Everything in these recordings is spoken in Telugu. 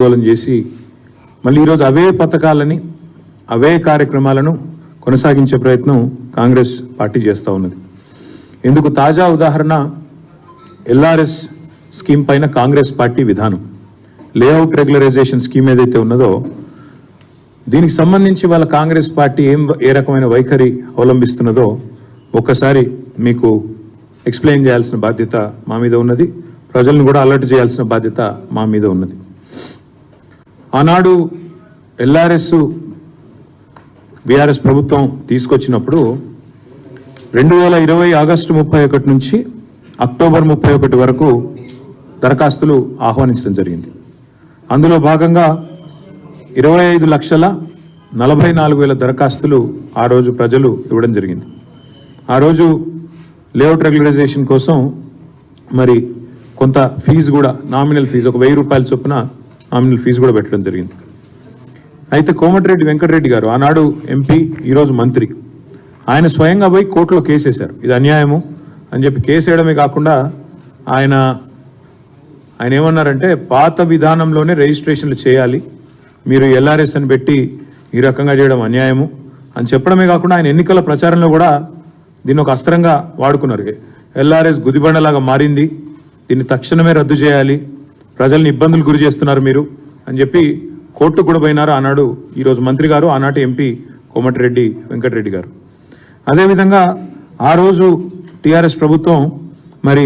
ఆందోళన చేసి మళ్ళీ ఈరోజు అవే పథకాలని అవే కార్యక్రమాలను కొనసాగించే ప్రయత్నం కాంగ్రెస్ పార్టీ చేస్తూ ఉన్నది. ఇందుకు తాజా ఉదాహరణ ఎల్ఆర్ఎస్ స్కీమ్ పైన కాంగ్రెస్ పార్టీ విధానం. లేఅవుట్ రెగ్యులరైజేషన్ స్కీమ్ ఏదైతే ఉన్నదో దీనికి సంబంధించి వాళ్ళ కాంగ్రెస్ పార్టీ ఏం ఏ రకమైన వైఖరి అవలంబిస్తున్నదో ఒక్కసారి మీకు ఎక్స్ప్లెయిన్ చేయాల్సిన బాధ్యత మా మీద ఉన్నది. ప్రజలను కూడా అలర్ట్ చేయాల్సిన బాధ్యత మా మీద ఉన్నది. ఆనాడు ఎల్ఆర్ఎస్ బీఆర్ఎస్ ప్రభుత్వం తీసుకొచ్చినప్పుడు రెండు వేల ఇరవై ఆగస్టు ముప్పై ఒకటి నుంచి అక్టోబర్ ముప్పై ఒకటి వరకు దరఖాస్తులు ఆహ్వానించడం జరిగింది. అందులో భాగంగా ఇరవై ఐదు లక్షల నలభై నాలుగు వేల దరఖాస్తులు ఆ రోజు ప్రజలు ఇవ్వడం జరిగింది. ఆ రోజు లేఅవుట్ రెగ్యులరైజేషన్ కోసం మరి కొంత ఫీజు కూడా నామినల్ ఫీజు ఒక వెయ్యి రూపాయల చొప్పున నామినల్ ఫీజు కూడా పెట్టడం జరిగింది. అయితే కోమటిరెడ్డి వెంకటరెడ్డి గారు ఆనాడు ఎంపీ ఈరోజు మంత్రి ఆయన స్వయంగా పోయి కోర్టులో కేసేశారు ఇది అన్యాయము అని చెప్పి కేసు వేయడమే కాకుండా ఆయన ఆయన ఏమన్నారంటే పాత విధానంలోనే రిజిస్ట్రేషన్లు చేయాలి. మీరు ఎల్ఆర్ఎస్ అని పెట్టి ఈ రకంగా చేయడం అన్యాయము అని చెప్పడమే కాకుండా ఆయన ఎన్నికల ప్రచారంలో కూడా దీన్ని ఒక అస్త్రంగా వాడుకున్నారు. ఎల్ఆర్ఎస్ గుదిబండలాగా మారింది. దీన్ని తక్షణమే రద్దు చేయాలి. ప్రజల్ని ఇబ్బందులు గురి చేస్తున్నారు మీరు అని చెప్పి కోర్టు కూడా పోయినారు ఆనాడు ఈరోజు మంత్రి గారు ఆనాటి ఎంపీ కోమటిరెడ్డి వెంకటరెడ్డి గారు. అదేవిధంగా ఆ రోజు టీఆర్ఎస్ ప్రభుత్వం మరి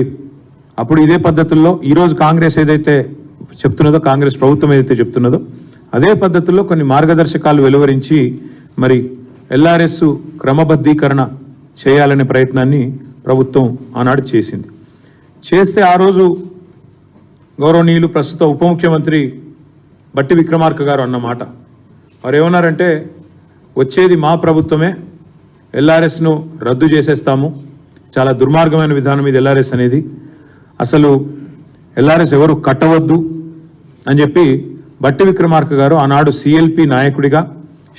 అప్పుడు ఇదే పద్ధతుల్లో ఈరోజు కాంగ్రెస్ ఏదైతే చెప్తున్నదో కాంగ్రెస్ ప్రభుత్వం ఏదైతే చెప్తున్నదో అదే పద్ధతుల్లో కొన్ని మార్గదర్శకాలు వెలువరించి మరి ఎల్ఆర్ఎస్ క్రమబద్ధీకరణ చేయాలనే ప్రయత్నాన్ని ప్రభుత్వం ఆనాడు చేసింది. చేస్తే ఆ రోజు గౌరవనీయులు ప్రస్తుత ఉప ముఖ్యమంత్రి బట్టి విక్రమార్క గారు అన్నమాట వారు ఏమన్నారంటే వచ్చేది మా ప్రభుత్వమే ఎల్ఆర్ఎస్ను రద్దు చేసేస్తాము. చాలా దుర్మార్గమైన విధానం ఇది ఎల్ఆర్ఎస్ అనేది. అసలు ఎల్ఆర్ఎస్ ఎవరు కట్టవద్దు అని చెప్పి బట్టి విక్రమార్క గారు ఆనాడు సిఎల్పి నాయకుడిగా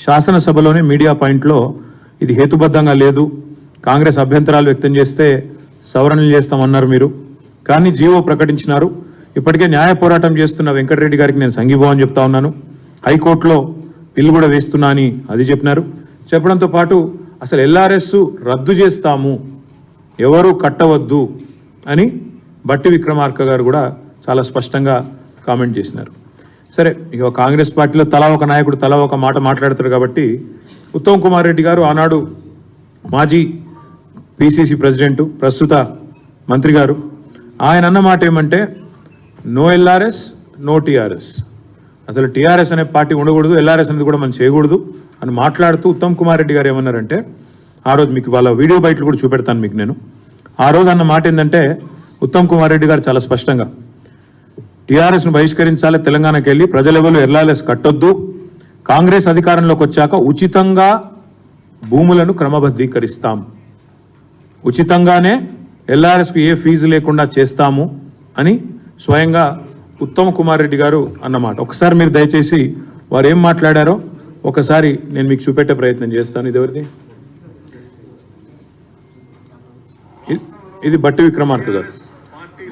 శాసనసభలోనే మీడియా పాయింట్లో ఇది హేతుబద్ధంగా లేదు కాంగ్రెస్ అభ్యంతరాలు వ్యక్తం చేస్తే సవరణలు చేస్తామన్నారు మీరు. కానీ జీవో ప్రకటించినారు. ఇప్పటికే న్యాయ పోరాటం చేస్తున్న వెంకటరెడ్డి గారికి నేను సంఘీభావం చెప్తా ఉన్నాను. హైకోర్టులో బిల్లు కూడా వేస్తున్నా అని అది చెప్పినారు. చెప్పడంతో పాటు అసలు ఎల్ఆర్ఎస్ రద్దు చేస్తాము ఎవరు కట్టవద్దు అని బట్టి విక్రమార్క గారు కూడా చాలా స్పష్టంగా కామెంట్ చేసినారు. సరే ఇక కాంగ్రెస్ పార్టీలో తలా ఒక నాయకుడు తలా ఒక మాట మాట్లాడతారు కాబట్టి ఉత్తమ్ కుమార్ రెడ్డి గారు ఆనాడు మాజీ పిసిసి ప్రెసిడెంట్ ప్రస్తుత మంత్రి గారు. ఆయన అన్న మాట ఏమంటే నో ఎల్ఆర్ఎస్ నో టిఆర్ఎస్ అసలు టీఆర్ఎస్ అనే పార్టీ ఉండకూడదు ఎల్ఆర్ఎస్ అనేది కూడా మనం చేయకూడదు అని మాట్లాడుతూ ఉత్తమ్ కుమార్ రెడ్డి గారు ఏమన్నారంటే ఆ రోజు మీకు వాళ్ళ వీడియో బయటలు కూడా చూపెడతాను మీకు నేను. ఆ రోజు అన్న మాట ఏంటంటే ఉత్తమ్ కుమార్ రెడ్డి గారు చాలా స్పష్టంగా టీఆర్ఎస్ను బహిష్కరించాలి తెలంగాణకి వెళ్ళి ప్రజలెవరు ఎల్ఆర్ఎస్ కట్టొద్దు. కాంగ్రెస్ అధికారంలోకి వచ్చాక ఉచితంగా భూములను క్రమబద్ధీకరిస్తాం. ఉచితంగానే ఎల్ఆర్ఎస్కు ఏ ఫీజు లేకుండా చేస్తాము అని స్వయంగా ఉత్తమ్ కుమార్ రెడ్డి గారు అన్నమాట ఒకసారి మీరు దయచేసి వారు ఏం మాట్లాడారో ఒకసారి నేను మీకు చూపెట్టే ప్రయత్నం చేస్తాను. ఇది ఎవరిది? ఇది- ఇది బట్టి విక్రమార్క గారు. పార్టీ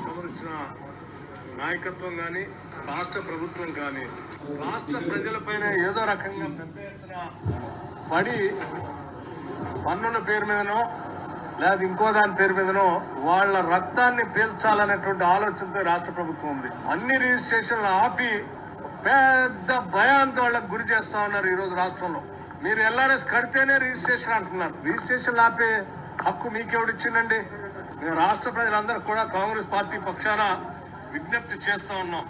నాయకత్వం కానీ రాష్ట్ర ప్రభుత్వం కానీ రాష్ట్ర ప్రజలపైన ఏదో రకంగా పెద్ద ఎత్తున పడి పన్నుల పేరు మీదనో లేదా ఇంకో దాని పేరు మీదనో వాళ్ళ రక్తాన్ని పీల్చాలనేటువంటి ఆలోచనతో రాష్ట్ర ప్రభుత్వం ఉంది. అన్ని రిజిస్ట్రేషన్లు ఆపి పెద్ద భయాందోళనకు గురి చేస్తా ఉన్నారు ఈరోజు రాష్ట్రంలో. మీరు ఎల్ఆర్ఎస్ కడితేనే రిజిస్ట్రేషన్ అంటున్నారు. రిజిస్ట్రేషన్ ఆపే హక్కు మీకెవడు ఇచ్చిందండి మేము రాష్ట్ర ప్రజలందరూ కూడా కాంగ్రెస్ పార్టీ పక్షాన విజ్ఞప్తి చేస్తూ ఉన్నాం.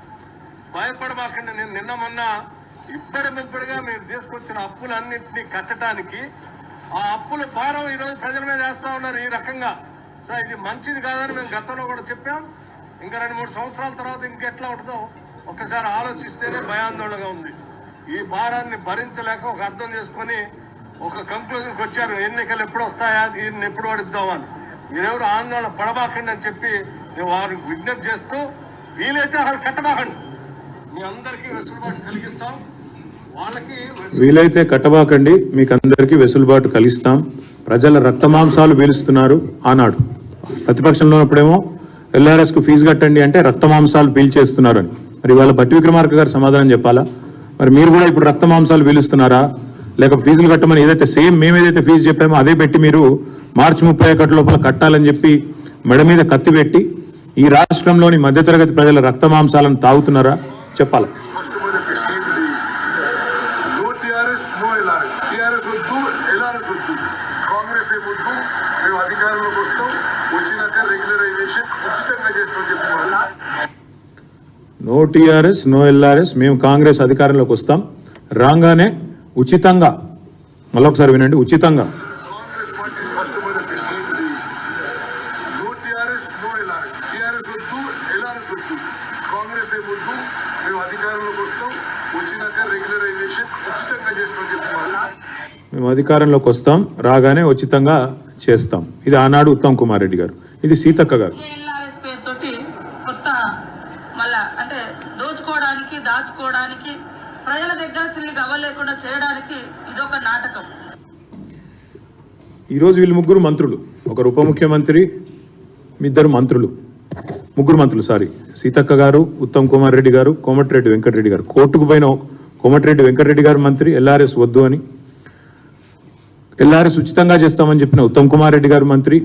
భయపడమాకండి. నేను నిన్న మొన్న ఇప్పటి ముప్పటిగా మీరు తీసుకొచ్చిన అప్పులన్నింటినీ కట్టడానికి ఆ అప్పుల భారం ఈరోజు ప్రజల మీద వేస్తూ ఉన్నారు ఈ రకంగా. సో ఇది మంచిది కాదని మేము గతంలో కూడా చెప్పాం. ఇంకా రెండు మూడు సంవత్సరాల తర్వాత ఇంకెట్లా ఉంటుందో ఒక్కసారి ఆలోచిస్తేనే భయాందోళనగా ఉంది. ఈ భారాన్ని భరించలేక ఒక అర్థం చేసుకొని ఒక కంక్లూజన్కి వచ్చారు. ఎన్నికలు ఎప్పుడు వస్తాయా? దీన్ని ఎప్పుడు పడిద్దామని మీరెవరు ఆందోళన పడబాకండి అని చెప్పి నేను వారికి విజ్ఞప్తి చేస్తూ వీలైతే వాళ్ళు కట్టబాకండి. మీ అందరికీ వెసులుబాటు కలిగిస్తాం. వీలైతే కట్టబాకండి. మీకు అందరికీ వెసులుబాటు కలిస్తాం. ప్రజల రక్తమాంసాలు పీలుస్తున్నారు ఆనాడు. ప్రతిపక్షంలో ఉన్నప్పుడేమో ఎల్ఆర్ఎస్కు ఫీజు కట్టండి అంటే రక్తమాంసాలు పీల్చేస్తున్నారు అని మరి ఇవాళ బట్టి విక్రమార్క గారు సమాధానం చెప్పాలా? మరి మీరు కూడా ఇప్పుడు రక్తమాంసాలు పీలుస్తున్నారా? లేక ఫీజులు కట్టమని ఏదైతే సేమ్ మేము ఏదైతే ఫీజు చెప్పామో అదే పెట్టి మీరు మార్చి ముప్పై ఒకటి లోపల కట్టాలని చెప్పి మెడ మీద కత్తి పెట్టి ఈ రాష్ట్రంలోని మధ్యతరగతి ప్రజల రక్తమాంసాలను తాగుతున్నారా? చెప్పాలా? TRS no LRS. టిఆర్ఎస్ వద్దు ఎల్ఆర్ఎస్ వద్దు. కాంగ్రెస్ ఏమొద్దు మేము అధికారంలోకి వస్తాం. వచ్చినాక రెగ్యులరైజేషన్ ఉచితంగా చేస్తామని చెప్పి వాళ్ళు నో టీఆర్ఎస్ నో ఎల్ఆర్ఎస్ మేము కాంగ్రెస్ అధికారంలోకి వస్తాం. రాగానే ఉచితంగా మళ్ళొకసారి వినండి ఉచితంగా. కాంగ్రెస్ ఏమొద్దు మేము అధికారంలోకి వస్తాం వచ్చినాక రెగ్యులరైజేషన్ ఉచితంగా చేస్తామని చెప్పి వాళ్ళు మేము అధికారంలోకి వస్తాం రాగానే ఉచితంగా చేస్తాం. ఇది ఆనాడు ఉత్తమ్ కుమార్ రెడ్డి గారు. ఇది సీతక్క గారు. ఎల్ఆర్ఎస్ పేరుతోటి కొత్త మళ్ళా అంటే దోచుకోవడానికి దాచుకోవడానికి ప్రజల దగ్గర చిల్లి గవ్వలేకుండా చేయడానికి ఇదొక నాటకం. ఈరోజు వీళ్ళు ముగ్గురు మంత్రులు. ఒకరు ఉప ముఖ్యమంత్రి మీ ఇద్దరు మంత్రులు. ముగ్గురు మంత్రులు సారీ సీతక్క గారు ఉత్తమ్ కుమార్ రెడ్డి గారు కోమటిరెడ్డి వెంకటరెడ్డి గారు. కోర్టుకు పోయిన కోమటిరెడ్డి వెంకటరెడ్డి గారు మంత్రి ఎల్ఆర్ఎస్ వద్దు అని. ఎల్ఆర్ఎస్ ఉచితంగా చేస్తామని చెప్పిన ఉత్తమ్ కుమార్ రెడ్డి గారు మంత్రి.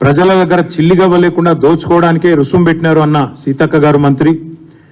ప్రజల దగ్గర చిల్లిగా లేకుండా దోచుకోవడానికే రుసుము పెట్టినారు అన్న సీతక్క గారు మంత్రి.